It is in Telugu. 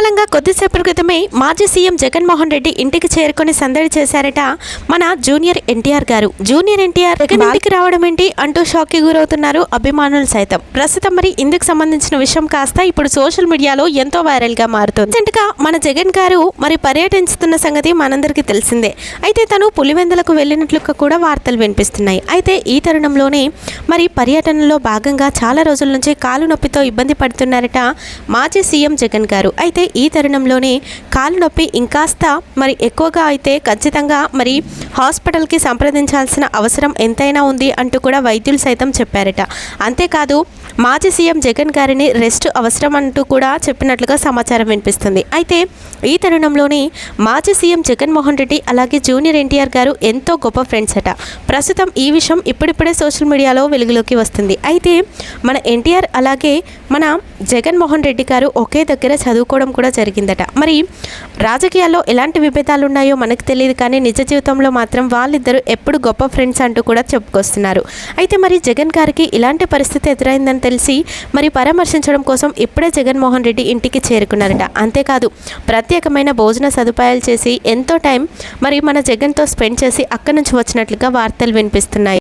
ఉన్నపలంగా కొద్దిసేపటి క్రితమే మాజీ సీఎం జగన్మోహన్ రెడ్డి ఇంటికి చేరుకొని సందడి చేశారట మన జూనియర్ ఎన్టీఆర్ గారు. జూనియర్ ఎన్టీఆర్ జగన్ ఇంటికి రావడం ఏంటి? అంటూ షాక్కి గురవుతున్నారు అభిమానులు సైతం. ప్రస్తుతం మరి ఇందుకు సంబంధించిన విషయం కాస్త ఇప్పుడు సోషల్ మీడియాలో ఎంతో వైరల్గా మారుతుంది. రీసెంట్గా మన జగన్ గారు మరి పర్యటిస్తున్న సంగతి మనందరికీ తెలిసిందే. అయితే తను పులివెందులకు వెళ్ళినట్లుగా కూడా వార్తలు వినిపిస్తున్నాయి. అయితే ఈ తరుణంలోనే మరి పర్యటనలో భాగంగా చాలా రోజుల నుంచి కాలు నొప్పితో ఇబ్బంది పడుతున్నారట మాజీ సీఎం జగన్ గారు. అయితే ఈ తరుణంలోనే కాలు నొప్పి ఇంకాస్త మరి ఎక్కువగా అయితే ఖచ్చితంగా మరి హాస్పిటల్కి సంప్రదించాల్సిన అవసరం ఎంతైనా ఉంది అంటూ కూడా వైద్యులు సైతం చెప్పారట. అంతేకాదు మాజీ సీఎం జగన్ గారిని రెస్ట్ అవసరం అంటూ కూడా చెప్పినట్లుగా సమాచారం వినిపిస్తుంది. అయితే ఈ తరుణంలోని మాజీ సీఎం జగన్మోహన్ రెడ్డి అలాగే జూనియర్ ఎన్టీఆర్ గారు ఎంతో గొప్ప ఫ్రెండ్స్ అట. ప్రస్తుతం ఈ విషయం ఇప్పుడిప్పుడే సోషల్ మీడియాలో వెలుగులోకి వస్తుంది. అయితే మన ఎన్టీఆర్ అలాగే మన జగన్మోహన్ రెడ్డి గారు ఒకే దగ్గర చదువుకోవడం కూడా జరిగిందట. మరి రాజకీయాల్లో ఎలాంటి విభేదాలు ఉన్నాయో మనకు తెలియదు కానీ నిజ జీవితంలో మాత్రం వాళ్ళిద్దరూ ఎప్పుడు గొప్ప ఫ్రెండ్స్ అంటూ కూడా చెప్పుకొస్తున్నారు. అయితే మరి జగన్ గారికి ఇలాంటి పరిస్థితి ఎదురైందని తెలిసి మరి పరామర్శించడం కోసం ఇప్పుడే జగన్మోహన్ రెడ్డి ఇంటికి చేరుకున్నారట. అంతేకాదు ప్రత్యేకమైన భోజన సదుపాయాలు చేసి ఎంతో టైం మరి మన జగన్తో స్పెండ్ చేసి అక్కడి నుంచి వచ్చినట్లుగా వార్తలు వినిపిస్తున్నాయి.